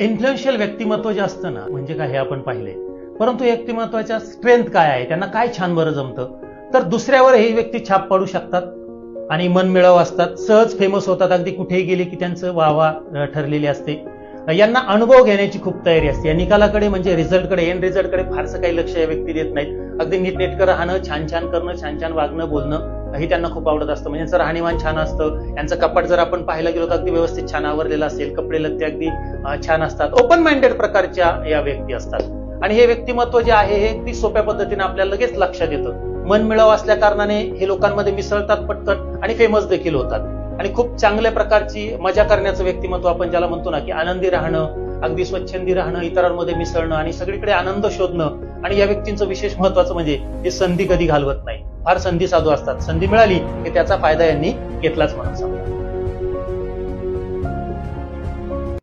Influential व्यक्तिमत्व जे असतं ना म्हणजे काय हे आपण पाहिले. परंतु व्यक्तिमत्वाच्या स्ट्रेंथ काय आहे? त्यांना काय छान बरं जमतं? तर दुसऱ्यावर हे व्यक्ती छाप पाडू शकतात आणि मनमिळाव असतात. सहज फेमस होतात. अगदी कुठेही गेले की त्यांचं वाहवा ठरलेली असते. यांना अनुभव घेण्याची खूप तयारी असते. या निकालाकडे म्हणजे रिझल्टकडे एन रिझल्टकडे फारसं काही लक्ष या व्यक्ती देत नाहीत. अगदी नीटनेटकं राहणं छान छान करणं छान छान वागणं बोलणं हे त्यांना खूप आवडत असतं. म्हणजे यांचं राहणीमान छान असतं. यांचं कपाट जर आपण पाहायला गेलो तर अगदी व्यवस्थित छान आवरलेलं असेल. कपडे लत्ते अगदी छान असतात. ओपन माइंडेड प्रकारच्या या व्यक्ती असतात. आणि हे व्यक्तिमत्व जे आहे हे अगदी सोप्या पद्धतीने आपल्याला लगेच लक्षात येतं मन मिळाव असल्या कारणाने हे लोकांमध्ये मिसळतात पटकन आणि फेमस देखील होतात. आणि खूप चांगल्या प्रकारची मजा करण्याचं व्यक्तिमत्व आपण ज्याला म्हणतो ना की आनंदी राहणं अगदी स्वच्छंदी राहणं इतरांमध्ये मिसळणं आणि सगळीकडे आनंद शोधणं आणि या व्यक्तींचं विशेष महत्वाचं म्हणजे हे संधी कधी घालवत नाही. फार संधी साधू असतात. संधी मिळाली की त्याचा फायदा यांनी घेतलाच म्हणून सांगतात